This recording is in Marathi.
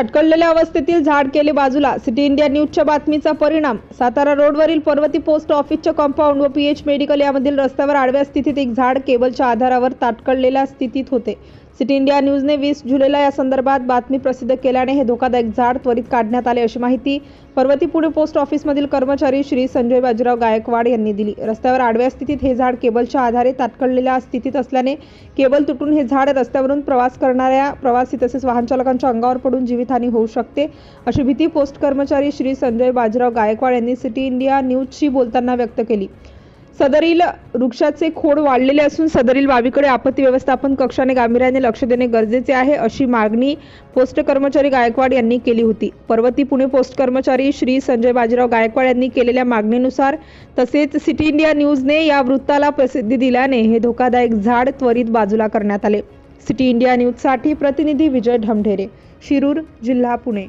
ताटकळलेल्या अवस्थेतील झाड केले बाजूला. सिटी इंडिया न्यूजच्या बातमीचा परिणाम. सातारा रोडवरील पर्वती पोस्ट ऑफिसच्या कंपाऊंड व पीएच मेडिकल यामधील रस्त्यावर आडव्या स्थितीत एक झाड केबलच्या आधारावर ताटकळलेल्या स्थितीत होते. सिटी इंडिया न्यूजने वीस जुलैला या संदर्भात बातमी प्रसिद्ध केल्याने हे धोकादायक झाड त्वरित काढण्यात आले अशी माहिती पर्वती पुणे पोस्ट ऑफिसमधील कर्मचारी श्री संजय बाजीराव गायकवाड यांनी दिली. रस्त्यावर आडव्या स्थितीत हे झाड केबलच्या आधारे ताटकळलेल्या स्थितीत असल्याने केबल तुटून हे झाड रस्त्यावरून प्रवास करणाऱ्या प्रवासी तसेच वाहन चालकांच्या अंगावर पडून जीवितहानी होऊ शकते. अशी भीती पोस्ट कर्मचारी श्री संजय बाजीराव गायकवाड यांनी सिटी इंडिया न्यूजशी बोलताना व्यक्त केली. सदरील वृक्षाचे खोड वाढलेले असून सदरील बाबीकडे आपत्ती व्यवस्थापन कक्षाने गांभीर्याने लक्ष देणे गरजेचे आहे अशी मागणी पोस्ट कर्मचारी गायकवाड यांनी केली होती. पर्वती पुणे पोस्ट कर्मचारी श्री संजय बाजीराव गायकवाड यांनी केलेल्या मागणीनुसार तसेच सिटी इंडिया न्यूजने या वृत्ताला प्रसिद्धी दिल्याने हे धोकादायक झाड त्वरित बाजूला करण्यात आले. सिटी इंडिया न्यूजसाठी प्रतिनिधी विजय ढमढेरे शिरूर जिल्हा पुणे.